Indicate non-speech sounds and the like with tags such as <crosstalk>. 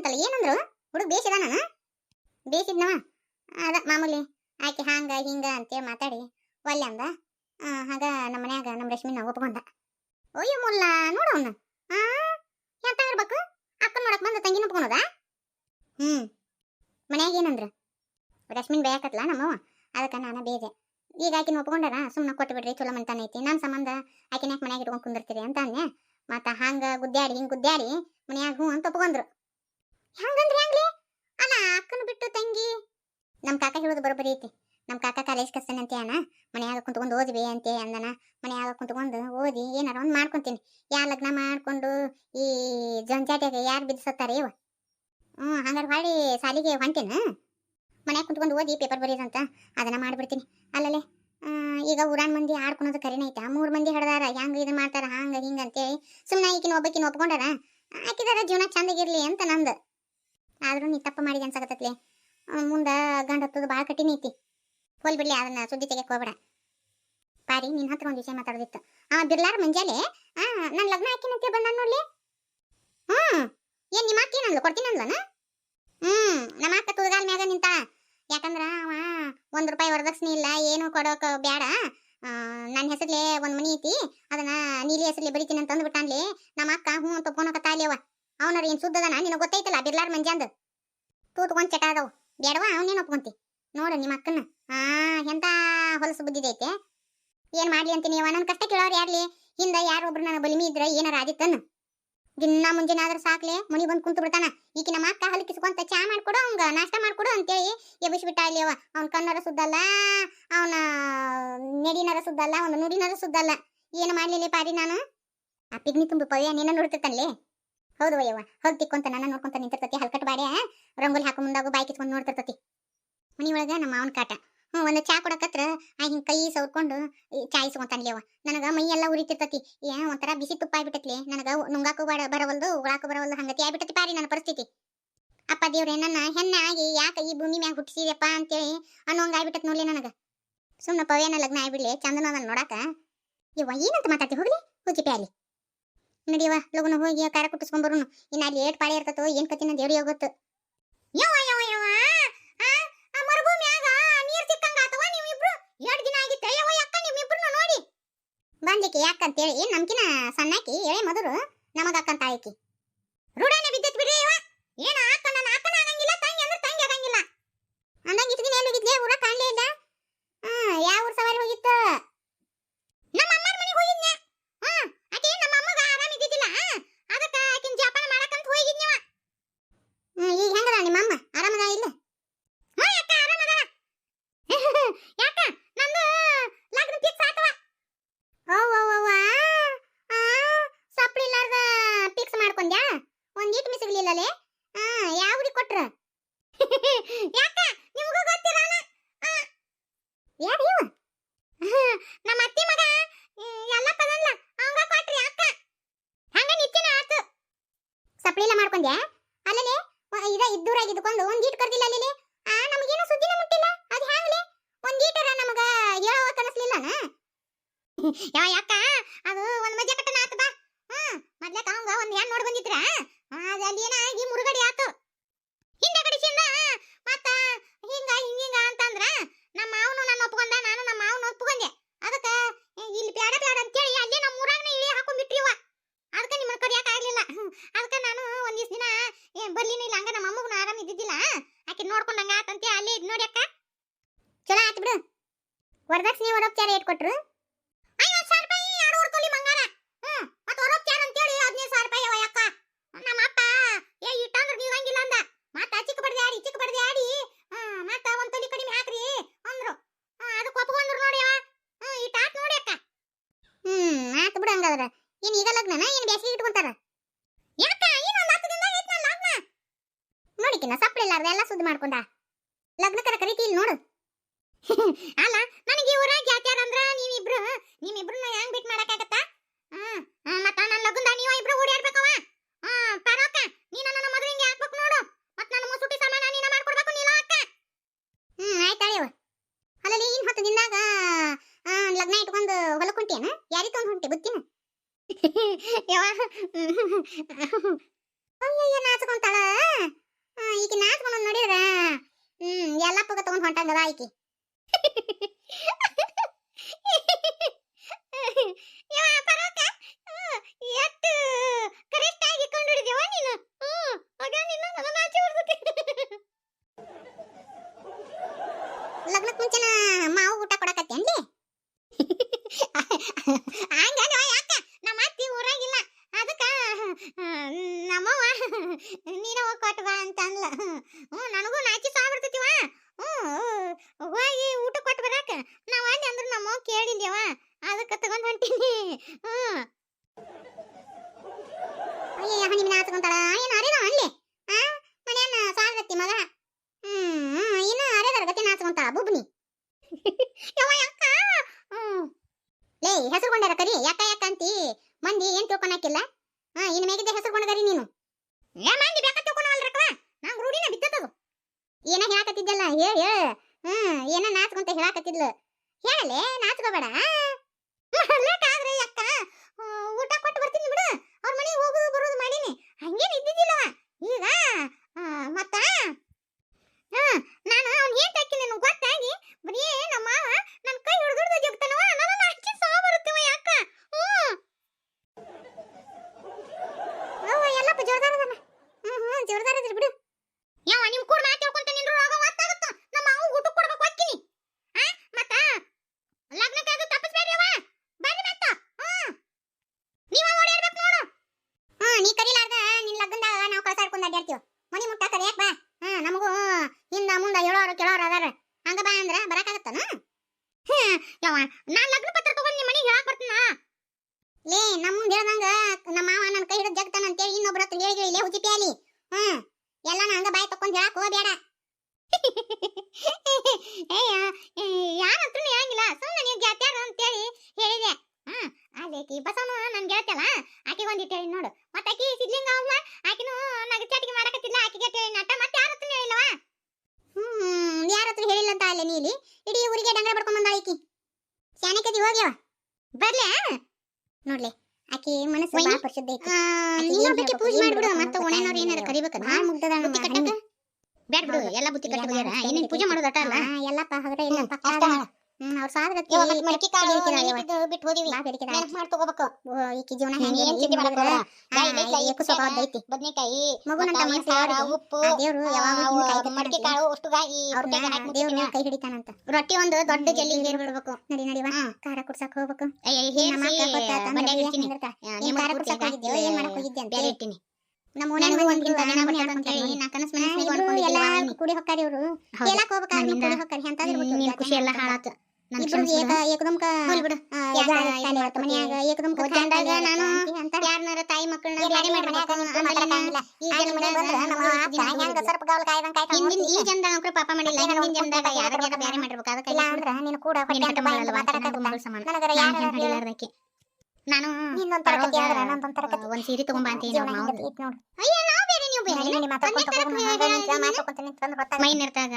ಬಂದಂತಲ್ಲ ಏನಂದ್ರು? ಹುಡುಗ ಬೇಸಿದಾನ ಬೇಸಿದ್ನವ? ಅದ, ಮಾಮೂಲಿ. ಆಕೆ ಹಾಂಗ, ಹಿಂಗ ಅಂತೇಳಿ ಮಾತಾಡಿ. ಒಲ್ಲೆ ಅಂದ. ಹಾಗ ನಮ್ಮ ಮನ್ಯಾಗ ನಮ್ಮ ರಶ್ಮಿನ ಒಪ್ಕೊಂಡ. ಒಯ್ಯ ಮುಲ್ಲ ನೋಡವನ್ನ ಆ, ಎಂತ ಇರ್ಬೇಕು ಅಕ್ಕನ ನೋಡಕ್ ಬಂದ, ತಂಗಿನ ಒಪ್ಕೊಳೋದ ಹ್ಮ್. ಮನ್ಯಾಗ ಏನಂದ್ರ? ರಶ್ಮಿನ್ ಬೇಯಕತ್ಲ ನಮ್ಮವ ಅದಕ್ಕೆ ನಾನು ಬೇಜೆ. ಈಗ ಆಕಿನ ಒಪ್ಕೊಂಡಾರ? ಸುಮ್ಮನೆ ಕೊಟ್ಟು ಬಿಡ್ರಿ, ಚಲೋ ಮಂತಾನ ಐತಿ. ನನ್ನ ಸಂಬಂಧ ಆಕಿನ ಯಾಕೆ ಮನ್ಯಾಗ ಇಟ್ಕೊಂಡ್ ಕುಂದಿರ್ತೀರಿ ಅಂತ ಅಂದೆ ಮತ್ತ ಹಂಗ ಗುದ್ದಾಡಿ, ಹಿಂಗ ಗುದ್ದಾಡಿ ಮನ್ಯಾಗ ಹ್ಞೂ ಅಂತ ಒಪ್ಕೊಂಡ್ರು. ಹಂಗಂದ್ರೆ ಹೆಂಗ್ಲಿ? ಅಲ್ಲ ಅಕ್ಕನ ಬಿಟ್ಟು ತಂಗಿ. ನಮ್ಮ ಕಾಕ ಹೇಳೋದು ಬರೋಬ್ಬರಿ ಐತಿ. ನಮ್ಮ ಕಾಕ ಕಾಲೇಜ್ ಕಸ್ತಾನೆ ಅಂತ ಅಣ್ಣ. ಮನೆಯಾಗ ಕುಂತ್ಕೊಂಡು ಓದ್ವಿ ಅಂತೆ ಅಂದನ. ಮನೆಯಾಗ ಕುಂತ್ಕೊಂಡು ಓದಿ ಏನಾರ ಒಂದು ಮಾಡ್ಕೊಂತೀನಿ. ಯಾರ ಲಗ್ನ ಮಾಡ್ಕೊಂಡು ಈ ಜಂಜಾಟಿಗೆ ಯಾರು ಬಿದ್ದಿಸತ್ತಾರೆ ಇವ? ಹ್ಞೂ ಹಂಗಾರೆ ಹೊಳ್ಳಿ ಸಾಲಿಗೆ ಹೊಂಟೇನ? ಮನೆಯಾಗ ಕುಂತ್ಕೊಂಡು ಓದಿ ಪೇಪರ್ ಬರೀದಂತ ಅದನ್ನ ಮಾಡಿಬಿಡ್ತೀನಿ. ಅಲ್ಲಲ್ಲೇ ಈಗ ಊರಾನ್ ಮಂದಿ ಆಡ್ಕೊಳೋದು ಕರಿನ ಐತಾ. ಮೂರು ಮಂದಿ ಹಿಡ್ದಾರ. ಹೆಂಗ ಇದು ಮಾಡ್ತಾರ? ಹಂಗೆ ಹಿಂಗೆ ಅಂತೇಳಿ ಸುಮ್ಮನೆ ಈಕಿನ ಒಬ್ಬಕಿನ ಒಪ್ಕೊಂಡಾರ? ಹಾಕಿದಾರ ಜೀವನ ಚಂದಾಗಿರ್ಲಿ ಅಂತ ನಂದು. ಆದ್ರೂ ನೀ ತಪ್ಪು ಮಾಡಿದೆ ಅನ್ಸಕತ್ತತ್ಲೆ. ಮುಂದ ಗಂಡ ಹತ್ತದ ಭಾಳ ಕಠಿಣ ಐತಿ. ಹೋಲ್ ಬಿಡ್ಲಿ, ಅದನ್ನ ಸುದ್ದಿ ತೆಗೆ ಹೋಗ್ಬೇಡ. ಪಾರಿ, ನಿನ್ ಹತ್ರ ಒಂದ್ ವಿಷಯ ಮಾತಾಡೋದಿತ್ತು. ಆ, ಬಿರ್ಲಾರ ಮುಂಜಾನೆ ಆ, ನನ್ ಲಗ್ನ ಹಾಕಿನಂತೆ ಬಂದ ನೋಡ್ಲಿ? ಹ್ಮ್, ಏನ್ ನಿಮ್ಮ ಅಕ್ಕ ಏನಂದ್ಲು ಕೊಡ್ತೀನಂದ್ಲನ ಹ್ಮ್ ನಮ್ಮ ಅಕ್ಕ ತುದಗಾಲ್ ಮ್ಯಾಗ ನಿಂತ, ಯಾಕಂದ್ರ ಅವ ಒಂದ್ ರೂಪಾಯಿ ವರದಕ್ಷಿಣೆ ಇಲ್ಲ, ಏನು ಕೊಡೋಕ ಬ್ಯಾಡ. ನನ್ನ ಹೆಸರ್ಲೆ ಒಂದ್ ಮನಿ ಐತಿ, ಅದನ್ನ ನೀಲಿ ಹೆಸರ್ಲೆ ಬರಿತೀನಿ ಅಂತ ಅಂದ್ಬಿಟ್ಟಾನ್ಲಿ ನಮ್ಮ ಅಕ್ಕ ಹ್ಞೂ ಅಂತ ಫೋನ್ ಅವನರ ಏನು ಸುದ್ದದನ ನಿನಗೆ ಗೊತ್ತೈತಲ್ಲ ಬಿರ್ಲಾರ್ ಮಂಜಾಂದ್ ತೂತ್ಕೊಂಡು ಚಟ ಅದಾವು. ಬೇಡವಾ? ಅವನೇನು ಒಪ್ಕೊಂತಿ. ನೋಡು ನಿಮ್ಮ ಅಕ್ಕನ ಆ ಎಂತ ಹೊಲಸು ಬುದ್ಧಿದೈತೆ ಏನು ಮಾಡ್ಲಿ ಅಂತೀನಿ ಅವ ಕಷ್ಟ ಕೇಳೋರು ಯಾರ್ಲಿ? ಹಿಂದ ಯಾರೊಬ್ರು ನನ್ನ ಬಲಿಮಿ ಇದ್ರ ಏನಾರ ಆದಿತ್ತನ್ನು ದಿನ ಮುಂಜಾನೆ ಆದ್ರೆ ಸಾಕ್ಲೆ ಮನಿ ಬಂದ್ ಕುಂತು ಬಿಡ್ತಾನ. ಈಕಿನ ನಮ್ಮ ಅಕ್ಕ ಹಲಕಿಸ್ಕೊಂತ ಚಾ ಮಾಡ್ಕೊಡು ಅವಂಗ, ನಾಷ್ಟ ಮಾಡ್ಕೊಡು ಅಂತೇಳಿ ಎಬ್ಬಿಸ್ಬಿಟ್ಟ ಅಲ್ಲಿ ಅವ ಅವ್ನ ಕಣ್ಣರ ಸುದ್ದಲ್ಲ ಅವನ ನೆಡಿನರ ಸುದ್ದಲ್ಲ ಅವನ ನುಡಿನರ ಸುದ್ದಲ್ಲ ಏನು ಮಾಡ್ಲಿಲ್ಲ ಪಾರಿ ನಾನು? ಆ ಪಿಗ್ನಿ ತುಂಬ ಪವ್ಯ ನೀನ ನೋಡ್ತಿರ್ತಾನ್ಲಿ ಹೌದು ಅಯ್ಯವ್ವ. ಹೊಗ್ ತಿಕ್ಕೊಂತ ನನ್ನ ನೋಡ್ಕೊಂತ ನಿಂತಿರ್ತತಿ, ಹಲ್ಕಟ್ ಬಾಡೆ ರಂಗೋಲಿ ಹಾಕೋ ಮುಂದಾಗು ಬಾಯಿ ಕಿತ್ಕೊಂಡು ನೋಡ್ತಿರ್ತತಿ. ಮನಿಯೊಳಗ ನಮ್ಮ ಮಾವನ ಕಾಟ. ಹ್ಞೂ, ಒಂದು ಚಾ ಕೊಡಕತ್ರ ಆ ಹಿಂಗೆ ಕೈ ಸೌರ್ಕೊಂಡು ಚಾಯ್ ಚಾ ಇಸ್ಕೊಂತಾನ್ಲಿ ಅವ ನನಗ ಮೈ ಎಲ್ಲ ಉರಿತಿರ್ತತಿ. ಏ, ಒಂಥರ ಬಿಸಿ ತುಪ್ಪ ಆಗ್ಬಿಟ್ಟತ್ಲಿ, ನನಗೆ ನುಂಗಾಕು ಬರ ಬರವಲ್ದು ಉಳಾಕು ಬರವಲ್ದು ಹಂಗತಿ ಆಗ್ಬಿಟ್ಟತಿ ಪಾರಿ ನನ್ನ ಪರಿಸ್ಥಿತಿ. ಅಪ್ಪ ದೇವ್ರೆ, ನನ್ನ ಹೆಣ್ಣೆ ಆಗಿ ಯಾಕೆ ಈ ಭೂಮಿ ಮ್ಯಾಗ ಹುಟ್ಟಿಸಿದೆಪ್ಪ ಅಂತೇಳಿ ಅನ್ನೋಂಗ ಆಗ್ಬಿಟ್ಟತ್ ನೋಡ್ಲಿ ನನಗೆ. ಸುಮ್ಮನೆ ಪವ್ಯನ ಲಗ್ನ ಆಗ್ಬಿಡ್ಲಿ ಚಂದನ ನೋಡಾಕ. ಇವ ಏನಂತ ಮಾತಾಡ್ತಿ? ಹೋಗ್ಲಿ ಹುಚ್ಚಿ ಪ್ಯಾಲಿ. ನಡಿಯವ ಲಗುನ ಹೋಗಿ ಕಾರ ಕುಟ್ಟಿಸ್ಕೊಂಬರುನು ಇನ್ನ ಅಲ್ಲಿ ಏಟ್ ಪಾಳಿ ಇರ್ತತೋ ಏನ್ ಕತ್ತಿನ ದೇವ್ರಿಗೆ ಗೊತ್ತು ಯವ್ವ ಯವ್ವ ಯವ್ವ ಆ, ಮರುಭೂಮಿಯಾಗ ನೀರ್ ಸಿಕ್ಕಂಗ ಆತವ ನೀವಿಬ್ರು? ಎರಡ್ ದಿನ ಆಗಿತ್ತ? ಯವ್ವ ಯಾಕ ನೀವಿಬ್ರು ನೋಡಿ. ಬಂದಿಕ್ಕೆ ಯಾಕಂತೇಳಿ ಏನ್ ನಮ್ಕಿನ ಸಣ್ಣಾಕಿ ಎಳೆ ಮಧುರು ನಮಗ ಅಕ್ಕಂತ ಆಯ್ಕಿ ರೂಢಾನೆ ಬಿದ್ದತ್ ಬಿಡ್ರಿ ಯವ್ವ ಏನ ಅಕ್ಕ ನನ್ನ ಅಕ್ಕನ ಆಗಂಗಿಲ್ಲ ತಂಗಿ ಅಂದ್ರೆ ತಂಗಿ ಆಗಂಗಿಲ್ಲ ಅಂದಂಗ ಇಷ್ಟು ದಿನ ಎಲ್ಲಿ ಹೋಗಿದ್ಲೆ ಊರ ಕಾಣ್ಲೇ ಇಲ್ಲ ಹಾ ಯಾವ ಊರ್ ಸವಾರಿ ಹೋಗಿತ್ತು ನಮ್ಮ ಅಮ್ಮನ ಮನೆಗೆ ಹೋಗಿದ್ನೆ ಹಾ ಆಕೆ ನಮ್ಮ ಅಮ್ಮಗ ಆರಾಮ ಇದ್ದಿದ್ದಿಲ್ಲ ಅದಕ್ಕ ಆಕಿನ ಜಪಾನ ಮಾಡಕಂತ ಹೋಗಿದ್ನವ ಹ್ಮ್ ಈಗ ಹೆಂಗದ ನಿಮ್ಮ ಅಮ್ಮ ಆರಾಮದ ಇಲ್ಲ ಹ್ಞೂ ಅಕ್ಕ ಆರಾಮದ ಯಾಕ? ನಂದು ಲಗ್ನ ಫಿಕ್ಸ್ ಆತವ ಓ ಆ? ಸಪ್ಲಿ ಇಲ್ಲಾರ್ದ ಫಿಕ್ಸ್ ಮಾಡ್ಕೊಂಡ್ಯಾ? ಒಂದ್ ಇಟ್ ಮಿಸಗ್ಲಿಲ್ಲಲೇ? ಆ ಯಾವ್ರಿ ಕೊಟ್ರ? <laughs> ಯಾಕ? ನಿಮಗೂ ಗೊತ್ತಿರಲ್ಲ ಯಾರು ಇವ <laughs> ನಮ್ಮ ಅತ್ತಿ ಮಗ ಎಲ್ಲ ಪದಲ್ಲ ಅವಂಗ ಕೊಟ್ರಿ ಅಕ್ಕ. ಹಂಗ ನಿತ್ಯನ ಆತು. ಸಪ್ಲಿಲ್ಲ ಮಾಡ್ಕೊಂಡ್ಯಾ? ಯಾವ ಯಾಕ? ಅದು ಒಂದ್ ಮಜಾ ಕಟ್ಟನ ಆತು, ಬಾ. ಹಾ ಮೊದ್ಲೇ ಅವಂಗ ಒಂದ್ ಹೆಣ್ ನೋಡ್ ಬಂದಿದ್ರ. ಅದ ಅಲ್ಲಿ ಏನಾಗಿ ಮುರುಗಡೆ ಆತು. ಹಿಂದೆ ಕಡಿಸಿಂದ ಮತ್ತ ಹಿಂಗ ಹಿಂಗ ಅಂತಂದ್ರ ನಮ್ಮ ಮಾವನು ನಾನು ಒಪ್ಕೊಂಡ, ನಾನು ನಮ್ಮ ಮಾವನ ಒಪ್ಕೊಂಡೆ. ಅದಕ್ಕ ಇಲ್ಲಿ ಬ್ಯಾಡ ಬ್ಯಾಡ ಅಂತೇಳಿ ಅಲ್ಲಿ ನಮ್ಮ ಊರಾಗ ಇಳಿ ಹಾಕೊಂಡ್ಬಿಟ್ರಿವ ಅದಕ್ಕ ನಿಮ್ಮ ಕಡಿಯಾಕ ಆಗ್ಲಿಲ್ಲ. ಅದಕ್ಕ ನಾನು ಒಂದ್ ದಿನ ಬರ್ಲಿನ ಇಲ್ಲ, ಹಂಗ ನಮ್ಮ ಅಮ್ಮಗೂ ಆರಾಮ ಇದ್ದಿದ್ದಿಲ್ಲ. ಆಕೆ ನೋಡ್ಕೊಂಡಂಗ ಆತಂತೆ, ಅಲ್ಲೇ ಇದ್ ನೋಡಿ ಅಕ್ಕ ಚಲೋ ಆತ್ ಬಿಡು. ವರದಕ್ಷಿಣೆ ವರೋಪಚಾರ ಏಟ್ ಕೊಟ್ರು ಐವತ್ತು ಸಾವಿರ ರೂಪಾಯಿ ಎರಡೂವರೆ ತೊಲಿ ಬಂಗಾರ ಹ್ಮ್ ಮತ್ತ ವರೋಪಚಾರ ಅಂತೇಳಿ ಹದಿನೈದು ಸಾವಿರ ರೂಪಾಯಿ ಅವ ಅಕ್ಕ ನಮ್ಮ ಅಪ್ಪ ಏ ಇಟ್ಟಂದ್ರ ನೀವು ಹಂಗಿಲ್ಲ ಅಂದ ಮತ್ತ ಚಿಕ್ಕ ಬಡ್ದೆ ಆಡಿ ಚಿಕ್ಕ ಬಡ್ದೆ ಆಡಿ ಹ್ಮ್ ಮತ್ತ ಒಂದ್ ತೊಲಿ ಕಡಿಮೆ ಹಾಕ್ರಿ ಅಂದ್ರು ಹ್ಮ್, ಅದಕ್ಕೆ ಒಪ್ಕೊಂಡ್ರು ನೋಡಿ ಅವ ಹ್ಮ್ ಇಟ್ಟ ಆತ್ ನೋಡಿ ಅಕ್ಕ ಹ್ಮ್ ಆತ್ ಬಿಡು ಹಂಗಾದ್ರ ಏನ್ ಈಗ ಲಗ್ನನ ಏನ್ ಬೇಸಿಗೆ ಇಟ್ಕೊಂತಾರ ಯಾಕ ಇನ್ನೊಂದ್ ಹತ್ತು ದಿನ ಐತ್ ನನ್ ಲಗ್ನ ನೋಡಿಕಿನ ಸಪ್ಲಿ ಇಲ್ಲಾರ್ದ ಎಲ್ಲ ಸುದ್ದಿ ಮಾಡ್ಕೊಂಡ. ಲಗ್ನಕರ ಕರಿತಿ ಇಲ್ಲಿ ನೋಡು. <laughs> ಅಲ್ಲ ನನಗೆ ಊರಾಗ ಜಾತ್ಯಾರ ಅಂದ್ರ ನೀವಿಬ್ರು. ನೀವಿಬ್ರನ್ನ ಹೆಂಗ್ ಬಿಟ್ ಮಾಡಕ್ಕಾಗತ್ತ? ಮತ್ತ ನನ್ನ ಲಗ್ನದ ನೀವ ಇಬ್ರು ಓಡಾಡ್ಬೇಕವ ಹ್ಮ್ ಪರೋಕ ನೀನ ನನ್ನ ಮದುವೆಗೆ ಹಾಕ್ಬೇಕು ನೋಡು. ಮತ್ ನನ್ನ ಮುಸುಟಿ ಸಮಾನ ನೀನ ಮಾಡ್ಕೊಡ್ಬೇಕು ನೀಲ ಅಕ್ಕ. ಹ್ಮ್ ಆಯ್ತಾಳಿವ ಅಲ್ಲಲ್ಲಿ ಇನ್ ಹತ್ತು ದಿನದಾಗ ಆ, ಲಗ್ನ ಇಟ್ಕೊಂಡು ಹೊಲಕ್ ಹೊಂಟೇನ ಯಾರಿ ತಗೊಂಡ್ ಹೊಂಟಿ ಬುತ್ತಿನ <laughs> ಅಯ್ಯಯ್ಯ ನಾಚ್ಕೊಂತಾಳ ಆ, ಈಕಿ ನಾಚ್ಕೊಂಡ್ ನೋಡಿದ್ರ ಹ್ಮ್ ಎಲ್ಲಪ್ಪಗ ತಗೊಂಡ್ ಹೊಂಟಂಗದ ಈಕಿ ಯವ್ವ, ಪರ್ವತ, ಹ್ಮ್, ಎಷ್ಟ್ correct ಆಗಿ ಕಂಡುಹಿಡಿದ್ಯವ್ವ ನೀನು ಹ್ಮ್, ಆಗ ನಿನ್ನ ನನ್ನ ನಾಚಿ ಹೊಡ್ದೈತಿ. ಲಗ್ನಕ್ಕೆ ಮುಂಚೆನ ಮಾವು ಊಟ ಕೊಡಕತ್ತೇನ್ಲಿ ಹಂಗಲ್ವ ಯಾಕ ನಮ್ಮ ಅತ್ತಿ ಊರಾಗಿಲ್ಲ ಅದಕ್ಕ ನಮ್ಮವ್ವ ನೀನ ಹೋಗಿ ಕೊಟ್ಟು ಬಾ ಅಂತ ಅಂದ್ಲ ಹ್ಞೂ ನನಗೂ ನಾಚಿ ಸಾಬಿಡ್ತೈತಿವ ಹ್ಞೂ ಹೋಗಿ ಊಟ ಕೊಟ್ಟು ಬರಾಕ ನಾವ್ ಅಲ್ಲಿ ಅಂದ್ರೆ ನಮ್ಮವ್ವ ಕೇಳಿಲ್ಯವ ಅದಕ್ಕೆ ತಗೊಂಡ್ ಹೊಂಟೀನಿ ಹ್ಞೂ ಅಯ್ಯಯ್ಯ ನಿಮ್ನ ಹಚ್ಕೊಂತಾಳ ಏನು ಅರೇದ ಅಲ್ಲಿ ಆ ಮನ್ಯಾನ ಸಾಗತ್ತಿ ಮಗ ಹ್ಮ್ ಇನ್ನ ಅರೇದರ ಗತಿ ನಾಚ್ಕೊಂತಾಳ ಬುಬ್ನಿ ಯವ್ವ ಯಾಕ ಹ್ಮ್ ಲೇ ಹೆಸರು ಕೊಂಡಾರ ಕರಿ ಯಾಕ ಯಾಕ ಅಂತಿ? ಮಂದಿ ಏನ್ ತಿಳ್ಕೊಳಕಿಲ್ಲ ಹಾ ಇನ್ ಮೇಗಿದ್ದ ಹೆಸರು ಕೊಂಡಗರಿ ನೀನು. ಏ, ಮಂದಿ ಬೇಕ ತಿಳ್ಕೊಳವಲ್ರಕ್ಕ ನಂಗ್ ರೂಢಿನ ಬಿದ್ದತದು ಏನ ಹೇಳಕತ್ತಿದ್ದಲ್ಲ? ಹೇಳ ಹೇಳ ಹ್ಮ್, ಏನ ನಾಚ್ಕೊಂತ ಹೇಳಕತ್ತಿದ್ಲು? ಹೇಳಲೆ, ನಾಚ್ಕೋಬೇಡ. ಮಾಡ್ಲೇಕಾದ್ರೆ ಅಕ್ಕ. ಊಟ ಕೊಟ್ಟು ಬರ್ತೀನಿ ಬಿಡು. ಅವ್ರ ಮನೆಗೆ ಹೋಗೋದು, ಬರೋದು ಮಾಡೀನಿ. ಹಂಗೇನ್ ಇದ್ದಿದ್ದಿಲ್ಲ ಈಗ? ಮತ್ತ? ನಾನು ಅವ್ನ್ ಏನ್ ತಕ್ಕಿನ ಗೊತ್ತಾಗಿ? ಬರೀ ನಮ್ಮ ಮಾವ ನನ್ ಕೈ ಹಿಡ್ದು ಜಗ್ತಾನವ ನನ್ನ ಅಚ್ಚಿ ಸಾ ಬರುತ್ತವ ಯಾಕ ಹ್ಮ್ ಅವ್ವ ಎಲ್ಲಪ್ಪ ಜೋರ್ದಾರದನ ಹ್ಮ್ ಹ್ಮ್ ಜೋರ್ದಾರದ್ರಿ ಬಿಡು ಯಾವ ನಿಮ್ ಕೂಡ ಮಾತು ಹೇಳ್ಕೊಂತ ನಿಂದ್ರು ಆಗ ಗೊತ್ತಾಗುತ್ತ ನಮ್ಮ ಮಾವು ಊಟ ಕೊಡ್ಬೇಕು ಹೊಕ್ಕಿನಿ ಆ ಮತ್ತ ಲಗ್ನಕ್ಕೆ ಅದು ತಪ್ಪಿಸ್ಬೇಡಿ ಅವ ಬರ್ರಿ ಮತ್ತ ಹ್ಮ್ ನೀವ ಓಡಿರ್ಬೇಕು ನೋಡು ಹ್ಮ್ ನೀ ಕರಿಲಾರ್ದ ನಿನ್ ಲಗ್ನದಾಗ ನಾವು ಅಡ್ಡಾಡ್ತೀವಿ ಮನಿ ಮುಟ್ಟ ಕರಿಯಾಕ ಬಾ? ಹಾ, ನಮಗೂ ಹಿಂದ ಮುಂದ ಹೇಳೋರು ಕೇಳೋರು ಅದಾರ. ಹಂಗ ಬಾ ಅಂದ್ರ ಬರಕಾಗತ್ತನ? ಯವ್ವ ನಾ ಲಗ್ನ ಪತ್ರ ತಗೊಂಡ್ ನಿಮ್ಮ ಮನೆಗೆ ಹೇಳಕ್ ಬರ್ತೀನ? ಲೇ ನಮ್ಮ ಮುಂದೆ ಹೇಳ್ದಂಗ ನಮ್ಮ ಮಾವ ನನ್ನ ಕೈ ಹಿಡಿದು ಜಗ್ತಾನ ಅಂತೇಳಿ ಇನ್ನೊಬ್ರ ಹತ್ರ ಹೇಳಿ ಇಲ್ಲೇ ಹುಚ್ಚಿ ಪ್ಯಾಲಿ. ಹ್ಮ್ ಎಲ್ಲ ಹಂಗ ಬಾಯಿ ತಕೊಂಡ್ ಹೇಳಕ್ ಹೋಗ್ಬೇಡ. <laughs> ಏಯ ಯಾರ ಹತ್ರನೂ ಹೇಳಂಗಿಲ್ಲ. ಸುಮ್ಮನೆ ನೀವು ಗೆಳತ್ಯಾರ ಅಂತೇಳಿ ಹೇಳಿದೆ. ಹ್ಮ್ ಅದಕ್ಕೆ ಬಸವನು ನನ್ ಗೆಳತಿಯಲ್ಲ ಆಕಿಗೆ ಒಂದಿಟ್ಟು ಹೇಳಿ ನೋಡು. ಮತ್ತೆ ಆಕಿ ಸಿದ್ಲಿಂಗ ಅವ್ವ ಆಕಿನೂ ನಗ ಚಾಟಿಗೆ ಮಾಡಕತ್ತಿಲ್ಲ ಆಕಿಗೆ ಹೇಳಿ ನಟ ಮತ್ತೆ ಯಾರ ಹತ್ರನೂ ಹೇಳಿಲ್ಲವ ಹೇಳಿಲ್ಲ ಅಂತ ಅಲ್ಲೇ ನೀಲಿ? ಇಡೀ ಊರಿಗೆ ಡಂಗರ ಬಡ್ಕೊಂಡ್ ಬಂದಾಳ ಈಕಿ. ಶಾನಕದಿ ಹೋಗ್ಯವ. ಬರ್ಲೆ? ನೋಡ್ಲೆ ಆಕಿ ಮನಸ್ಸು ಬಾ ಪರಿಶುದ್ಧ ಐತಿ. ಇನ್ನೊಬ್ಬಕ್ಕೆ ಪೂಜೆ ಮಾಡ್ಬಿಡು ಮತ್ತೆ ಓಣ್ಯಾನವ್ರು ಏನಾರ ಕರಿಬೇಕಲ್ಲ ಭಾಳ ನಮ್ಮ ಬುತ್ತಿ ಕಟ್ಟಕ? ಬ್ಯಾಡ್ ಬಿಡು ಎಲ್ಲ ಬುತ್ತಿ ಕಟ್ಟಿ ಇನ್ನೇನ್ ಪೂಜೆ ಮಾಡೋದಟ ಅಲ್ಲ ಎಲ್ಲಪ್ಪ ಹಗರ ಇಲ್ಲ ಪಕ್ಕ. ಹ್ಮ್ ಅವ್ರ ಮತ್ತೆ ಕಾಳು ಬಿಟ್ಟು ಹೋದಿವಿ. ಬಾ ಬೇಡಿಕೆದಾಳ. ನೆನಪು ಮಾಡಿ ತಗೋಬೇಕು. ಈಕಿ ಜೀವನ ಹೆಂಗೆ ಏನ್ ಚಿಂತೆ ಮಾಡಕ್ ಏಕು ಐತಿ. ಬದನೆಕಾಯಿ ಮಗುನಂತ ಉಪ್ಪು. ದೇವ್ರು ಮಡಿಕೆ ಹಿಡಿತಾನಂತೆ. ಮಡಕಿ ಕಾಳು ಅಷ್ಟು ಗಾಯಿ ಕೈ ಹಿಡಿತಾನಂತ. ರೊಟ್ಟಿ ಒಂದು ದೊಡ್ಡ ಜಲ್ಲಿ ಏರ್ ಬಿಡ್ಬೇಕು ನಡಿ ನಡಿ. ಖಾರ ಕುಡ್ಸಕ್ ಹೋಗ್ಬೇಕು. ಖಾರ ಕುಡ್ಸಕ್ ಏನ್ ಮಾಡಕ್ ಹೋಗಿದ್ದೆ ಅಂತ ನಮ್ಮ ಓಣ್ಯಾಗ ಒಂದ್ಕಿಂತ ಅಂತ ಹೇಳಿ. ನಾ ಕನಸು ಎಲ್ಲ ಕೂಡಿ ಹೊಕ್ಕಾರಿ ಇವ್ರು ಹೋಗ್ಬೇಕಾದ್ರೆ ನನ್ನಿಂದ ಕೂಡಿ ಎಂತಾದ್ರೂ ಖುಷಿ ಎಲ್ಲ ಹಾಳಾತು ಇಬ್ರು. ಏಕ ಏಕದಮ್ಕ ಬಿಡು? ಮನ್ಯಾಗ ಏಕದಮ್ಕ ನಾನು. ಯಾರನ್ನಾರ ತಾಯಿ ಮಕ್ಕಳನ್ನ ಬ್ಯಾರೆ ಮಾಡ್ಬೇಕು. ಈ ಹೆಂಗ ಸರ್ಪ ಗಾವಲ್ ಕಾಯ್ದಂಗ್ ಕಾಯ್ತಾಳ ಹಿಂದಿನ ಈ ಜನ್ಮದಾಗ ಪಾಪ ಮಾಡಿಲ್ಲ ಹಿಂದಿನ ಜನ್ಮದಾಗ ಬ್ಯಾರೆ ಮಾಡಿರ್ಬೇಕು ಅದಕ್ಕೆ ಇಲ್ಲ ಅಂದ್ರ ನೀನು ಕೂಡ ಹೊಟ್ಟೆ ಮಾಡಲ್ಲ ಮಾತಾಡಕ್ಕಾಗುತ್ತಾ? ಮಗಳು ಸಮಾನ ನನಗರ ನಾನು ಯಾರ ಹೆಣ್ ಹಿಡಿಲಾರ್ದಕ್ಕೆ ನಾನು ನಿನ್ನೊಂದ್ ತರಕತಿ ಆದ್ರ ನನ್ನೊಂದ್ ತರಕತಿ. ಒಂದ್ ಸೀರೆ ತಗೊಂಬ ಅಂತ ಹೇಳಿ ನಾವು. ಅಯ್ಯ ಬೇರೆ ನೀವು ಬೇರೆ. ಮೈನ್ ಇರ್ತಾಗ